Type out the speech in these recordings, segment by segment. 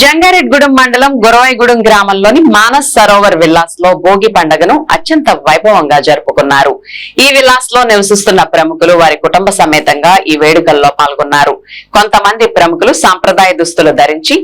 జంగారెడ్గూడెం మండలం గురవాయిగూడెం గ్రామంలోని మానస్ సరోవర్ విల్లాస్లో భోగి పండుగను అత్యంత వైభవంగా జరుపుకున్నారు. ఈ విల్లాస్లో నివసిస్తున్న ప్రముఖులు వారి కుటుంబ సమేతంగా ఈ వేడుకల్లో పాల్గొన్నారు. కొంతమంది ప్రముఖులు సాంప్రదాయ దుస్తులు ధరించి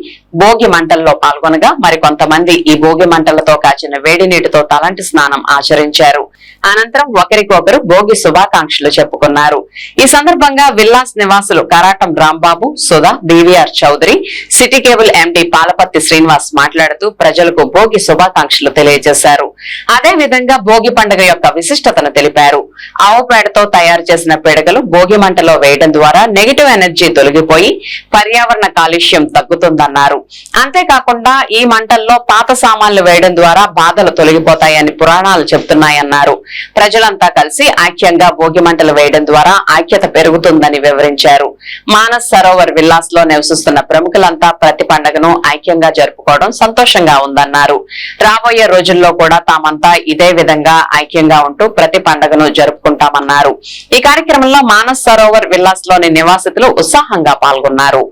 భోగి మంటల్లో పాల్గొనగా మరి కొంతమంది ఈ భోగి మంటలతో కాచిన వేడి నీటితో తలంటి స్నానం ఆచరించారు. అనంతరం ఒకరికొకరు భోగి శుభాకాంక్షలు చెప్పుకున్నారు. ఈ సందర్భంగా విల్లాస్ నివాసులు Karatam Rambabu Sudha BVR Chowdary city cable MD Palapatti Srinivas మాట్లాడుతూ ప్రజలకు భోగి శుభాకాంక్షలు తెలియజేశారు. అదే విధంగా భోగి పండుగ యొక్క విశిష్టతను తెలిపారు. ఆవు పేడతో తయారు చేసిన పిడకలు భోగి మంటలో వేయడం ద్వారా నెగిటివ్ ఎనర్జీ తొలగిపోయి పర్యావరణ కాలుష్యం తగ్గుతుందన్నారు. అంతేకాకుండా ఈ మంటల్లో పాత సామాన్లు వేయడం ద్వారా బాధలు తొలగిపోతాయని పురాణాలు చెబుతున్నాయన్నారు. ప్రజలంతా కలిసి ఐక్యంగా భోగి మంటలు వేయడం ద్వారా ఐక్యత పెరుగుతుందని వివరించారు. మానస్ సరోవర్ విల్లాస్లో నివసిస్తున్న ప్రముఖులంతా ప్రతి పండుగను ఐక్యంగా జరుపుకోవడం సంతోషంగా ఉందన్నారు. రాబోయే రోజుల్లో కూడా తామంతా ఇదే విధంగా ఐక్యంగా ఉంటూ ప్రతి పండుగను జరుపుకుంటామన్నారు. ఈ కార్యక్రమంలో మానస్ సరోవర్ విల్లాస్లోని నివాసితులు ఉత్సాహంగా పాల్గొన్నారు.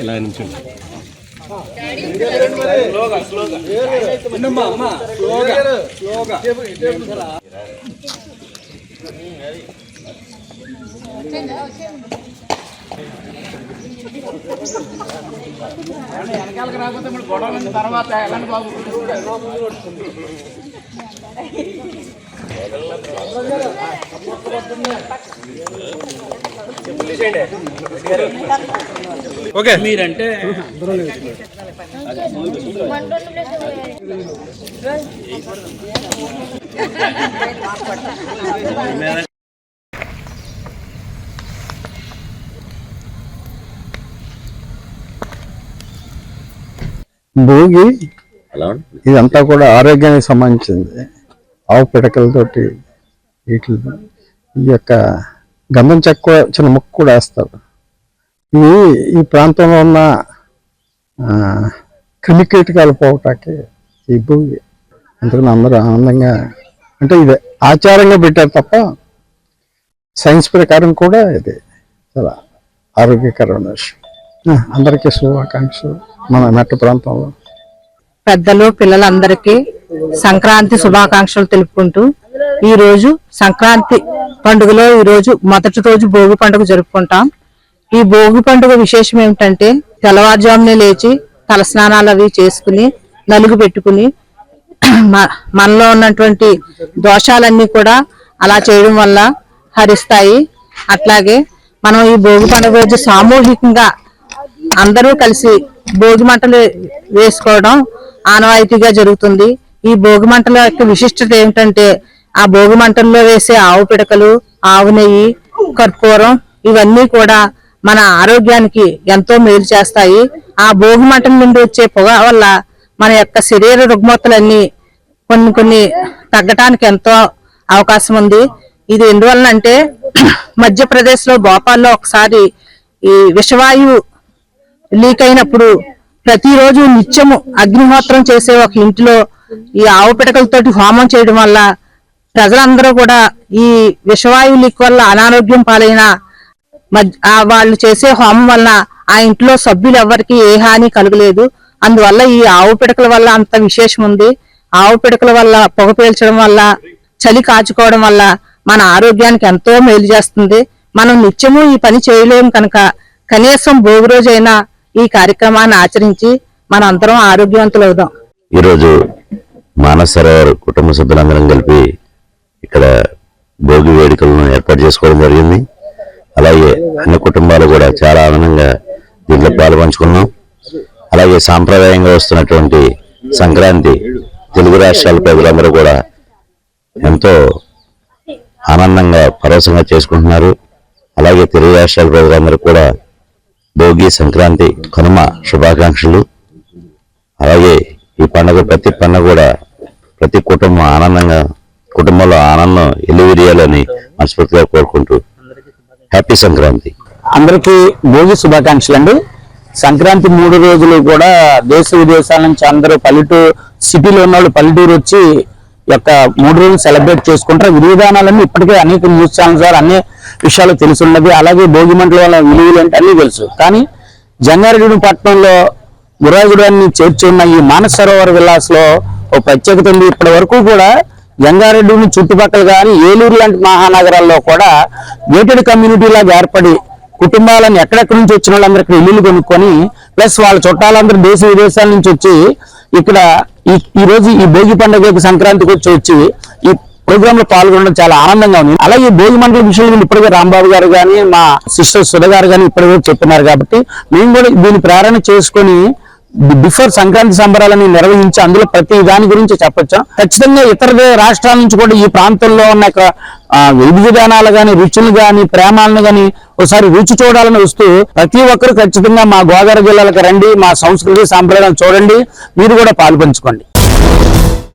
ఇలా నిమిషం రాకపోతే గొడవ తర్వాత ఎలాంటి బాబు ఓకే. మీరంటే భోగి ఇదంతా కూడా ఆరోగ్యానికి సంబంధించింది. ఆవు పిడకలతోటి వీటి ఈ యొక్క గంధం చెక్క చిన్న ముక్క కూడా వేస్తారు. ఇవి ఈ ప్రాంతంలో ఉన్న క్రిమికీటకాలు క్రిమి కీటకాలు పోవటానికి ఈ భూమి అందుకని అందరూ ఆనందంగా అంటే ఇది ఆచారంగా పెట్టారు తప్ప సైన్స్ ప్రకారం కూడా ఇది చాలా ఆరోగ్యకరమైన విషయం. అందరికీ శుభాకాంక్షలు మన మెట్ట ప్రాంతంలో. పెద్దలు పిల్లలందరికీ సంక్రాంతి శుభాకాంక్షలు తెలుపుకుంటూ ఈ రోజు సంక్రాంతి పండుగలో ఈ రోజు మొదటి రోజు భోగి పండుగ జరుపుకుంటాం. ఈ భోగి పండుగ విశేషం ఏమిటంటే తెల్లవారుజామునే లేచి తలస్నానాలు అవి చేసుకుని నలుగు పెట్టుకుని మ- మనలో ఉన్నటువంటి దోషాలన్నీ కూడా అలా చేయడం వల్ల హరిస్తాయి. అట్లాగే మనం ఈ భోగి పండుగ రోజు సామూహికంగా అందరూ కలిసి భోగి మంటలు వేసుకోవడం ఆనవాయితీగా జరుగుతుంది. ఈ భోగి మంటల యొక్క విశిష్టత ఏమిటంటే ఆ భోగి మంటల్లో వేసే ఆవు పిడకలు ఆవు నెయ్యి కర్పూరం ఇవన్నీ కూడా మన ఆరోగ్యానికి ఎంతో మేలు చేస్తాయి. ఆ భోగి మంటల నుండి వచ్చే పొగ వల్ల మన యొక్క శరీర రుగ్మతలన్నీ కొన్ని కొన్ని తగ్గటానికి ఎంతో అవకాశం ఉంది. ఇది ఎందువలన అంటే మధ్యప్రదేశ్లో భోపాల్లో ఒకసారి ఈ విషవాయువు లీక్ అయినప్పుడు ప్రతిరోజు నిత్యము అగ్నిహోత్రం చేసే ఒక ఇంటిలో ఈ ఆవు పిడకలతోటి హోమం చేయడం వల్ల ప్రజలందరూ కూడా ఈ విషవాయువు లీక్ వల్ల అనారోగ్యం పాలైన వాళ్ళు చేసే హోమం వల్ల ఆ ఇంట్లో సభ్యులు ఎవరికి ఏ హాని కలగలేదు. అందువల్ల ఈ ఆవు పిడకల వల్ల అంత విశేషం ఉంది. ఆవు పిడకల వల్ల పొగ పీల్చడం వల్ల చలి కాచుకోవడం వల్ల మన ఆరోగ్యానికి ఎంతో మేలు చేస్తుంది. మనం నిత్యము ఈ పని చేయలేము కనుక కనీసం భోగి రోజైనా ఈ కార్యక్రమాన్ని ఆచరించి మనందరం ఆరోగ్యవంతులవుదాం ఈరోజు మానస సరోవర్ కుటుంబ సభ్యులందరం కలిపి ఇక్కడ భోగి వేడుకలను ఏర్పాటు చేసుకోవడం జరిగింది. అలాగే అన్ని కుటుంబాలు కూడా చాలా ఆనందంగా దీంట్లో పాల్పంచుకున్నాం. అలాగే సాంప్రదాయంగా వస్తున్నటువంటి సంక్రాంతి తెలుగు రాష్ట్రాల ప్రజలందరూ కూడా ఎంతో ఆనందంగా పరోసంగా చేసుకుంటున్నారు. అలాగే తెలుగు రాష్ట్రాల ప్రజలందరూ కూడా భోగి సంక్రాంతి కనుమ శుభాకాంక్షలు. అలాగే ఈ పండుగ ప్రతి పండుగ కూడా ప్రతి కుటుంబం ఆనందంగా కుటుంబంలో ఆనందం ఎల్లువిరియాలని మనస్ఫూర్తిగా కోరుకుంటూ హ్యాపీ సంక్రాంతి. అందరికీ భోగి శుభాకాంక్షలు అండి. సంక్రాంతి మూడు రోజులు కూడా దేశ విదేశాల నుంచి అందరూ పల్లెటూరు సిటీలో ఉన్న వాళ్ళు పల్లెటూరు వచ్చి యొక్క మూడు రోజులు సెలబ్రేట్ చేసుకుంటారు. విధి విధానాలన్నీ ఇప్పటికే అనేక న్యూస్ ఛానల్స్ ద్వారా అన్ని విషయాలు తెలుసున్నది అలాగే భోగి మంటల వల్ల విలువలు అంటే అన్నీ తెలుసు. కానీ జంగారెడ్డి పట్టణంలో గురాజుడాన్ని చేర్చున్న ఈ మానస సరోవర్ విలాస్లో ఒక ప్రత్యేకత ఉంది. ఇప్పటి వరకు కూడా జంగారెడ్డిని చుట్టుపక్కల కానీ ఏలూరు లాంటి మహానగరాల్లో కూడా గేటెడ్ కమ్యూనిటీ లాగా ఏర్పడి కుటుంబాలను ఎక్కడెక్కడి నుంచి వచ్చిన వాళ్ళందరూ ఇక్కడ ఇల్లులు కొనుక్కొని ప్లస్ వాళ్ళ చుట్టాలందరూ దేశ విదేశాల నుంచి వచ్చి ఇక్కడ ఈ ఈ రోజు ఈ భోగి పండుగకి సంక్రాంతికి వచ్చి వచ్చి ఈ ప్రోగ్రామ్లో పాల్గొనడం చాలా ఆనందంగా ఉంది. అలాగే భోగి మండల విషయంలో ఇప్పటికే రాంబాబు గారు కానీ మా సిస్టర్ సుధ గారు కానీ ఇప్పటికే చెప్తున్నారు కాబట్టి మేము కూడా దీన్ని ప్రేరణ చేసుకొని బిఫోర్ సంక్రాంతి సంబరాలని నిర్వహించి అందులో ప్రతి దాని గురించి చెప్పొచ్చు. ఖచ్చితంగా ఇతర రాష్ట్రాల నుంచి కూడా ఈ ప్రాంతంలో ఉన్న విధి విధానాలు గాని రుచులు గాని ప్రేమాలను గాని ఒకసారి రుచి చూడాలని వస్తూ ప్రతి ఒక్కరు ఖచ్చితంగా మా గోదావరి జిల్లాలకు రండి మా సంస్కృతి సాంప్రదాయాలను చూడండి మీరు కూడా పాల్పంచుకోండి.